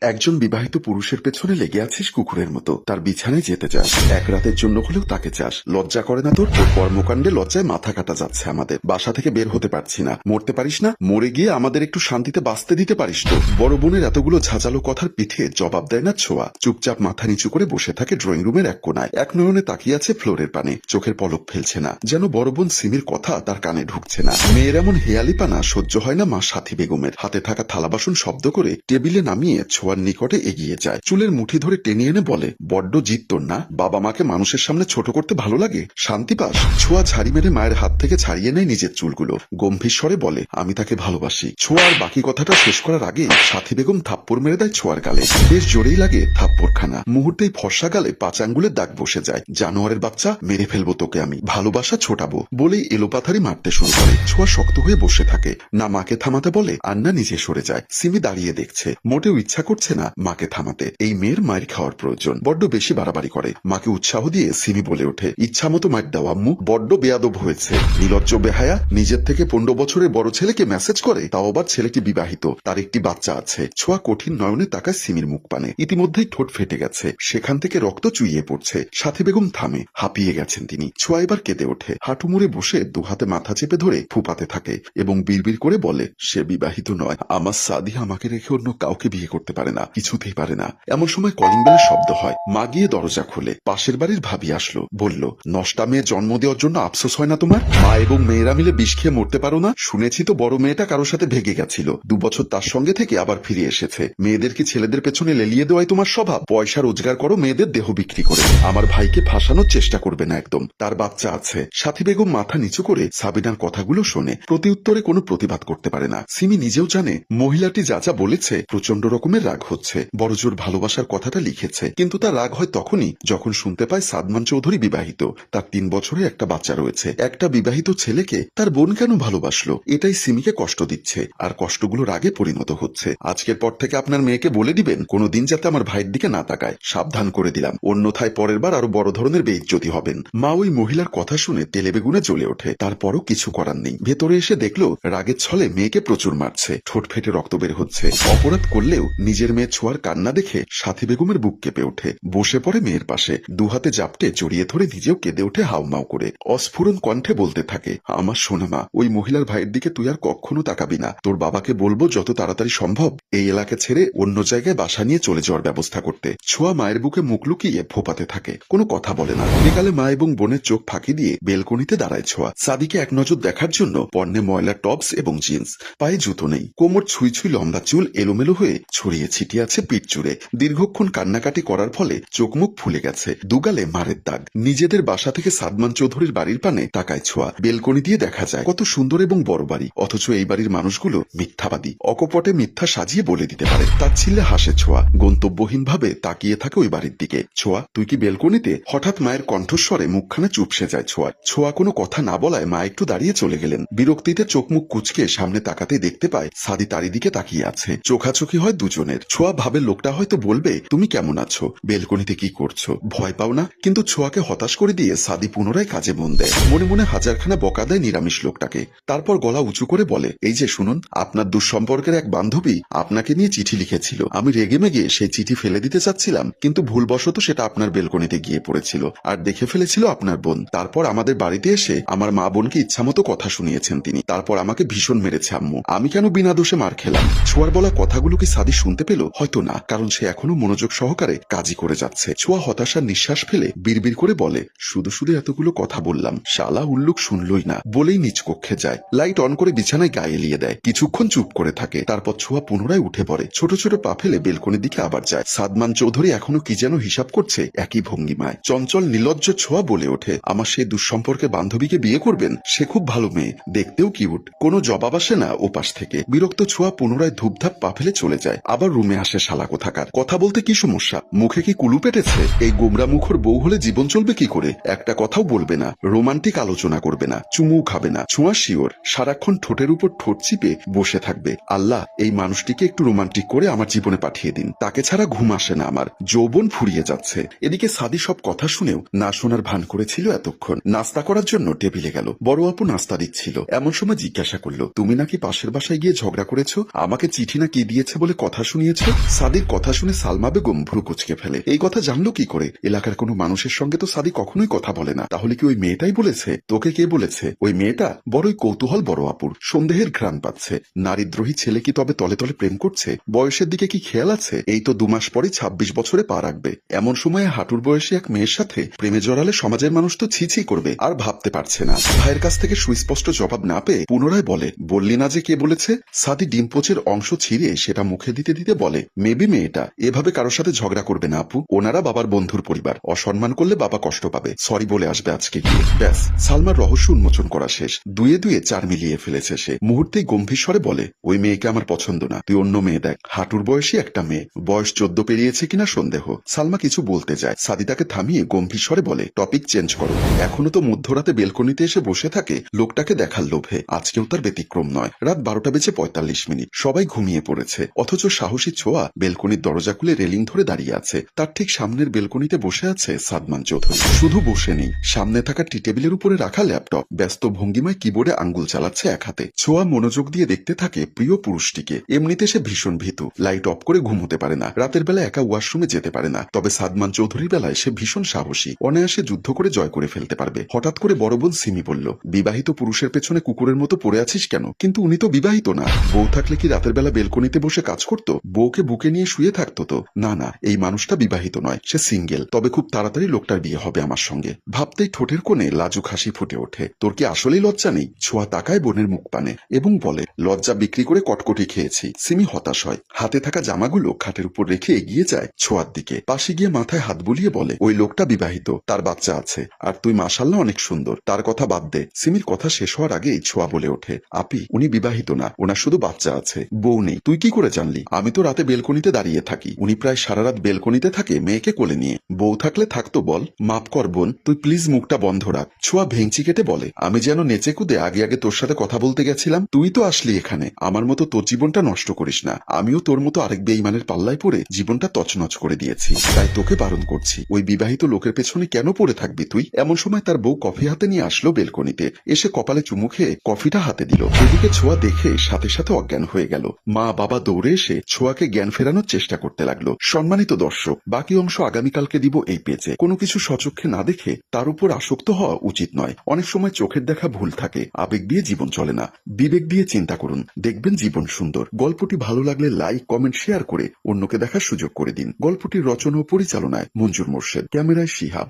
একজন বিবাহিত পুরুষের পেছনে লেগে আছিস কুকুরের মতো। তার বিছানায় যেতে চাস। এক রাতের জন্য হলেও তাকে চাস। লজ্জা করে না তোর? তোর কর্মকাণ্ডে লজ্জায় মাথা কাটা যাচ্ছে আমাদের। বাসা থেকে বের হতে পারছি না। মরতে পারিস না? মরে গিয়ে আমাদের একটু শান্তিতে বাঁচতে দিতে পারিস তো। বড় বোনের এতগুলো ঝাঁঝালো কথার পিঠে জবাব দেয় না ছোঁয়া। চুপচাপ মাথা নিচু করে বসে থাকে ড্রয়িং রুমের এক কোনায়। এক নয়নে তাকিয়ে আছে ফ্লোরের পানে। চোখের পলক ফেলছে না। যেন বড় বোন সিমির কথা তার কানে ঢুকছে না। মেয়ের এমন হেয়ালিপানা সহ্য হয় না মা সাথী বেগমের। হাতে থাকা থালা বাসন শব্দ করে টেবিলে নামিয়ে ছোঁয়ার নিকটে এগিয়ে যায়। চুলের মুঠি ধরে টেনে এনে বলে, বড্ড জিত তোর না? বাবা মাকে মানুষের সামনে ছোট করতে ভালো লাগে? শান্তি পাস? ছোঁয়া ঝাড়ি মেরে মায়ের হাত থেকে ছাড়িয়ে নেয় নিজের চুলগুলো। গম্ভীর স্বরে বলে, আমি তাকে ভালোবাসি। ছোঁয়ার বাকি কথাটা শেষ করার আগে সাথী বেগম থাপ্পড় মেরে দেয় ছোঁয়ার গালে। বেশ জোরেই লাগে থাপ্পড় খানা মুহূর্তেই ফর্সা গালে পাঁচ আঙ্গুলের দাগ বসে যায়। জানোয়ারের বাচ্চা, মেরে ফেলব তোকে আমি। ভালোবাসা ছোটাবো। বলেই এলোপাথারি মারতে শুরু করে। ছোঁয়া শক্ত হয়ে বসে থাকে। না মাকে থামাতে বলে আর না নিজে সরে যায়। সিমি দাঁড়িয়ে দেখছে। মোটেও ইচ্ছা করছে না মাকে থামাতে। এই মেয়ের মায়ের খাওয়ার প্রয়োজন। বড্ড বেশি বাড়াবাড়ি করে। মাকে উৎসাহ দিয়ে সিমি বলে ওঠে ইচ্ছা মতো মার দাও আম্মু বড্ড বেয়াদব হয়েছে। নিলজ্জ বেহায়া, নিজের থেকে পনেরো বছরের বড় ছেলেকে মেসেজ করে, তাও আবার ছেলেটি বিবাহিত। তার একটি বাচ্চা আছে। ছোঁয়া কঠিন নয়নে তাকায় সিমির মুখ পানে। ইতিমধ্যেই ঠোঁট ফেটে গেছে। সেখান থেকে রক্ত চুইয়ে পড়ছে। সাথে বেগম থামে। হাঁপিয়ে গেছেন তিনি। ছোঁয়া এবার কেঁদে ওঠে। হাঁটু মুড়ে বসে দুহাতে মাথা চেপে ধরে ফুপাতে থাকে এবং বিড়বিড় করে বলে, সে বিবাহিত নয়। আমার সাদি আমাকে রেখে অন্য কাউকে বিয়ে করতে পারে না, কিছুতেই পারে না। এমন সময় কলিং বেলের শব্দ হয়। মা গিয়ে দরজা খোলে। পাশের বাড়ির ভাবি আসলো। বলল, নষ্টা মেয়ে জন্ম দেওয়ার জন্য আফসোস হয় না তোমার? মা এবং মেয়েরা মিলে বিষ খেয়ে মরতে পারো না? শুনেছি তো বড় মেয়েটা কারোর সাথে ভেগে গেছিল। দু বছর তার সঙ্গে থেকে আবার ফিরে এসেছে। মেয়েদের কি ছেলেদের পেছনে লেলিয়ে দেওয়াই তোমার স্বভাব? পয়সা রোজগার করো, মেয়েদের দেহ বিক্রি করে আমার ভাইকে ফাঁসানোর চেষ্টা করবে না একদম। তার বাচ্চা আছে। সাথী বেগম মাথা নিচু করে সাবিনার কথাগুলো শোনে। প্রতি উত্তরে কোনো প্রতিবাদ করতে পারে না। সিমি নিজেও জানে, মহিলাটি যা যা বলেছে প্রচণ্ড রকমের রাগ হচ্ছে। বড়জোর ভালোবাসার কথাটা লিখেছে। কিন্তু তার রাগ হয় তখনই যখন শুনতে পায় সাদমান চৌধুরী বিবাহিত। তার তিন বছরের একটা বাচ্চা রয়েছে। একটা বিবাহিত ছেলেকে তার বোন কেন ভালোবাসলো? এটাই সিমিকে কষ্ট দিচ্ছে। আর কষ্টগুলো রাগে পরিণত হচ্ছে। আজকের পর থেকে আপনার মেয়েকে বলে দিবেন, কোনোদিন যাতে আমার ভাইয়ের দিকে না তাকায়। সাবধান করে দিলাম। অন্যথায় পরের বার আরও বড় ধরনের বেইজ্জতি হবেন। মা ওই মহিলার কথা শুনে তেলে বেগুনে জ্বলে ওঠে। তারপরও কিছু করার নেই। ভেতরে এসে দেখল রাগের ছলে মেয়েকে প্রচুর মারছে। ঠোঁট ফেটে রক্ত বের হচ্ছে। অপরাধ করলেও নিজের মেয়ে ছোঁয়ার কান্না দেখে সাথী বেগমের বুক কেঁপে ওঠে। বসে পড়ে মেয়ের পাশে। দুহাতে জাপটে জড়িয়ে ধরে নিজেও কেঁদে ওঠে হাউমাউ করে। অস্ফুরণ কণ্ঠে বলতে থাকে, আমার সোনামা ওই মহিলার ভাইয়ের দিকে তুই আর কখনো তাকাবি না। তোর বাবাকে বলব যত তাড়াতাড়ি সম্ভব এই এলাকা ছেড়ে অন্য জায়গায় বাসা নিয়ে চলে যাওয়ার ব্যবস্থা করতে। ছোঁয়া মায়ের বুকে মুখ লুকিয়ে ফোপাতে থাকে। কোনো কথা বলে না। বিকালে মা এবং বোনের চোখ ফাঁকি দিয়ে বেলকনিতে দাঁড়ায় ছোঁয়া। সাদিকে এক নজর দেখার জন্য পণ্যে ময়লা টপস এবং জিন্স। পায়ে জুতো নেই। কোমর ছুঁই ছুঁই লম্বা চুল এলোমেলো হয়ে ছড়িয়ে ছিটিয়ে আছে পিঠ জুড়ে দীর্ঘক্ষণ কান্নাকাটি করার ফলে চোখ মুখ ফুলে গেছে। দুগালে মারের দাগ। নিজেদের বাসা থেকে সাদমান চৌধুরীর বাড়ির পানে তাকায় ছোঁয়া। বেলকনি দিয়ে দেখা যায়, কত সুন্দর এবং বড় বাড়ি। অথচ এই বাড়ির মানুষগুলো মিথ্যাবাদী। অকপটে মিথ্যা সাজিয়ে বলে দিতে পারে। তার ছিলে হাসে ছোঁয়া। গন্তব্যহীন ভাবে তাকিয়ে থাকে ওই বাড়ির দিকে। ছোঁয়া, তুই কি বেলকনিতে? হঠাৎ মায়ের কণ্ঠস্বরে মুখখানা চুপসে যায় ছোঁয়ার ছোঁয়া কোনো কথা না বলায় মা একটু দাঁড়িয়ে চলে গেলেন। বিরক্তিতে চোখ মুখ কুচকে সামনে তাকাতে দেখতে পায় সাদি তারই দিকে তাকিয়ে আছে। চোখাচোখি হয় দুজনের। ছোঁয়া ভাবে লোকটা হয়তো বলবে, তুমি কেমন আছো? বেলকনিতে কি করছ? ভয় পাও না? কিন্তু ছোঁয়াকে হতাশ করে দিয়ে সাদি পুনরায় কাজে মন দেয়। মনে মনে হাজারখানা বকা দেয় নিরামিষ লোকটাকে। তারপর গলা উঁচু করে বলে, এই যে শুনুন, আপনার দুঃসম্পর্কের এক বান্ধবী আপনাকে নিয়ে চিঠি লিখেছিল। আমি রেগে মেগে সেই চিঠি ফেলে দিতে চাচ্ছিলাম, কিন্তু ভুলবশত সেটা আপনার বেলকনিতে গিয়ে পড়েছিল আর দেখে ফেলেছিল আপনার বোন। তারপর আমাদের বাড়িতে এসে আমার মা বোনকে ইচ্ছামতো কথা শুনিয়েছেন তিনি। তারপর আমাকে ভীষণ মেরেছে আম্মু। আমি কেন বিনা দোষে মার খেলাম? ছোঁয়ার বলা কথাগুলো কি সাদি শুনতে পেল, হয়তো না, কারণ সে এখনও মনোযোগ সহকারে কাজই করে যাচ্ছে। ছোঁয়া হতাশার নিঃশ্বাস ফেলে বিড়বিড় করে বলে, শুধু শুধু এতগুলো কথা বললাম, শালা উল্লুক শুনলই না। বলেই নিচ কক্ষে যায়। লাইট অন করে বিছানায় গায়ে এলিয়ে দেয়। কিছুক্ষণ চুপ করে থাকে, তারপর ছোঁয়া পুনরায় উঠে পড়ে। ছোট ছোট পা ফেলে বেলকনির দিকে আবার যায়। সাদমান চৌধুরী এখনও কি যেন হিসাব করছে, একই ভঙ্গিমায়। চঞ্চল নিলজ্জ ছোঁয়া বলে ওঠে, আমার সেই দুঃসম্পর্কে বান্ধবীকে বিয়ে করবেন? সে খুব ভালো মেয়ে, দেখতেও কিউট কোনো জবাব আসে না ওপাশ থেকে। বিরক্ত ছোঁয়া পুনরায় ধূপধাপ পা ফেলে চলে যায়। আবার রুমে আসে শালা কোথাকার। কথা বলতে কি সমস্যা? মুখে কি কুলু পেটেছে? এই গোমরা মুখর বউ হলে জীবন চলবে কি করে? একটা কথাও বলবে না, রোমান্টিক আলোচনা করবে না, চুমু খাবে না, ছোঁয়া শিওর। সারাক্ষণ ঠোঁটের উপর ঠোঁট চিপে বসে থাকবে। আল্লাহ, এই মানুষটিকে একটু রোমান্টিক করে আমার জীবনে পাঠিয়ে দিন। তাকে ছাড়া ঘুম আসে না আমার, যৌবন ফুরিয়ে যাচ্ছে। এদিকে সাদি সব কথা শুনেও না শোনার ভান করেছিল এতক্ষণ। নাস্তা করার জন্য টেবিলে গেল। বড় আপু নাস্তা দিচ্ছিল। এমন সময় জিজ্ঞাসা করল, তুমি নাকি পাশের বাসায় গিয়ে ঝগড়া করেছ? আমাকে চিঠি না কি দিয়েছে বলে কথা শুনিয়ে নিয়েছো সাদির কথা শুনে সালমা বেগম ভ্রু কুচকে ফেলে। এই কথা জানলো কি করে? এলাকার কোনো মানুষের সঙ্গে তো সাদি কখনোই কথা বলে না। তাহলে কি ওই মেয়েটাই বলেছে? তোকে কে বলেছে? ওই মেয়েটা বড়ই কৌতূহল, বড় আপুর। সন্দেহের ঘ্রাণ পাচ্ছে। নারীদ্রোহী ছেলে কি তবে তলে তলে প্রেম করছে? বয়সের দিকে কি খেয়াল আছে? এই তো দু মাস পরে ছাব্বিশ বছরে পা রাখবে। এমন সময়ে হাঁটুর বয়সী এক মেয়ের সাথে প্রেমে জড়ালে সমাজের মানুষ তো ছি করবে, আর ভাবতে পারছে না। ভাইয়ের কাছ থেকে সুস্পষ্ট জবাব না পেয়ে পুনরায় বলে, বললি না যে কে বলেছে? সাদি ডিম্পোচের অংশ ছিঁড়ে সেটা মুখে দিতে দিতে বলে, মেবি মেয়েটা এভাবে কারোর সাথে ঝগড়া করবে না, আপু। ওনারা বাবার বন্ধুর পরিবার। অসম্মান করলে বাবা কষ্ট পাবে। সরি বলে আসবে আজকে গিয়ে। ব্যাস, সালমার রহস্য উন্মোচন করা শেষ। দুয়ে দুয়ে চার মিলিয়ে ফেলেছে সে। মুহূর্তেই গম্ভীর স্বরে বলে, ওই মেয়েকে আমার পছন্দ না। তুই অন্য মেয়ে দেখ। হাঁটুর বয়সী একটা মেয়ে। বয়স চোদ্দ পেরিয়েছে কিনা সন্দেহ। সালমা কিছু বলতে যায়। সাদিতাকে থামিয়ে গম্ভীর স্বরে বলে, টপিক চেঞ্জ করো। এখনও তো মধ্যরাতে বেলকনিতে এসে বসে থাকে। লোকটাকে দেখার লোভে। আজকেও তার ব্যতিক্রম নয়। রাত বারোটা বেজে পঁয়তাল্লিশ মিনিট। সবাই ঘুমিয়ে পড়েছে। অথচ সাহসী ছোঁয়া বেলকনির দরজা খুলে রেলিং ধরে দাঁড়িয়ে আছে। তার ঠিক সামনের বেলকনিতে বসে আছে সাদমান চৌধুরী। শুধু বসে নেই, সামনে থাকা টি টেবিলের উপরে রাখা ল্যাপটপ, ব্যস্ত ভঙ্গিমায় কিবোর্ডে আঙ্গুল চালাচ্ছে এক হাতে। ছোঁয়া মনোযোগ দিয়ে দেখতে থাকে প্রিয় পুরুষটিকে। এমনিতে সে ভীষণ ভীতু, লাইট অফ করে ঘুমোতে পারে না, রাতের বেলা একা ওয়াশরুমে যেতে পারে না, তবে সাদমান চৌধুরীর বেলায় সে ভীষণ সাহসী, অনায়াসে যুদ্ধ করে জয় করে ফেলতে পারবে। হঠাৎ করে বড় বোন সিমি বলল, বিবাহিত পুরুষের পেছনে কুকুরের মতো পড়ে আছিস কেন? কিন্তু উনি তো বিবাহিত না। বউ থাকলে কি রাতের বেলা বেলকনিতে বসে কাজ করতো? বউকে বুকে নিয়ে শুয়ে থাকতো তো। না না, এই মানুষটা বিবাহিত নয়, সে সিঙ্গেল। তবে খুব তাড়াতাড়ি লোকটার বিয়ে হবে আমার সঙ্গে। ভাবতেই ঠোঁটের কোণে লাজুক হাসি ফুটে ওঠে। তোর কি আসলেই লজ্জা নেই? ছোঁয়া তাকায় বোনের মুখ পানে এবং বলে, লজ্জা বিক্রি করে কটকটি খেয়েছি। সিমি হতাশ হয়। হাতে থাকা জামাগুলো খাটের উপর রেখে এগিয়ে যায় ছোঁয়ার দিকে। পাশে গিয়ে মাথায় হাত বুলিয়ে বলে, ওই লোকটা বিবাহিত, তার বাচ্চা আছে। আর তুই মাসাল্লাহ অনেক সুন্দর। তার কথা বাদ দে। সিমির কথা শেষ হওয়ার আগেই ছোঁয়া বলে ওঠে, আপি, উনি বিবাহিত না, ওনার শুধু বাচ্চা আছে। বউ নেই। তুই কি করে জানলি? আমি তো রাতে বেলকনিতে দাঁড়িয়ে থাকি। উনি প্রায় সারা রাত বেলকনিতে থাকে মেয়েকে কোলে নিয়ে। বউ থাকলে থাকতো বল, মাপ কর বোন, তুই প্লিজ মুখটা বন্ধ রাখ। ছোঁয়া ভেঙচি কেটে বলে, আমি যেন নেচে কুদে আগে আগে তোর সাথে কথা বলতে গেছিলাম, তুই তো আসলি এখানে। আমার মতো তোর জীবনটা নষ্ট করিস না। আমিও তোর মতো আরেক বেইমানের পাল্লায় পড়ে জীবনটা তছনছ করে দিয়েছি। তাই তোকে বারণ করছি। ওই বিবাহিত লোকের পেছনে কেন পড়ে থাকবি তুই? এমন সময় তার বউ কফি হাতে নিয়ে আসলো বেলকনিতে। এসে কপালে চুমু খেয়ে কফিটা হাতে দিল। এদিকে ছোঁয়া দেখে সাথে সাথে অজ্ঞান হয়ে গেল। মা বাবা দৌড়ে এসে ছোঁয়াকে জ্ঞান ফেরানোর চেষ্টা করতে লাগল। সম্মানিত দর্শক, বাকি অংশ আগামীকালকে দিব এই পেজে। কোনো কিছু সচক্ষে না দেখে তার উপর আসক্ত হওয়া উচিত নয়। অনেক সময় চোখের দেখা ভুল থাকে, আবেগ দিয়ে জীবন চলে না। বিবেক দিয়ে চিন্তা করুন, দেখবেন জীবন সুন্দর। গল্পটি ভালো লাগলে লাইক, কমেন্ট, শেয়ার করে অন্যকে দেখার সুযোগ করে দিন। গল্পটির রচনা ও পরিচালনায় মঞ্জুর মোর্শেদ, ক্যামেরায় শিহাব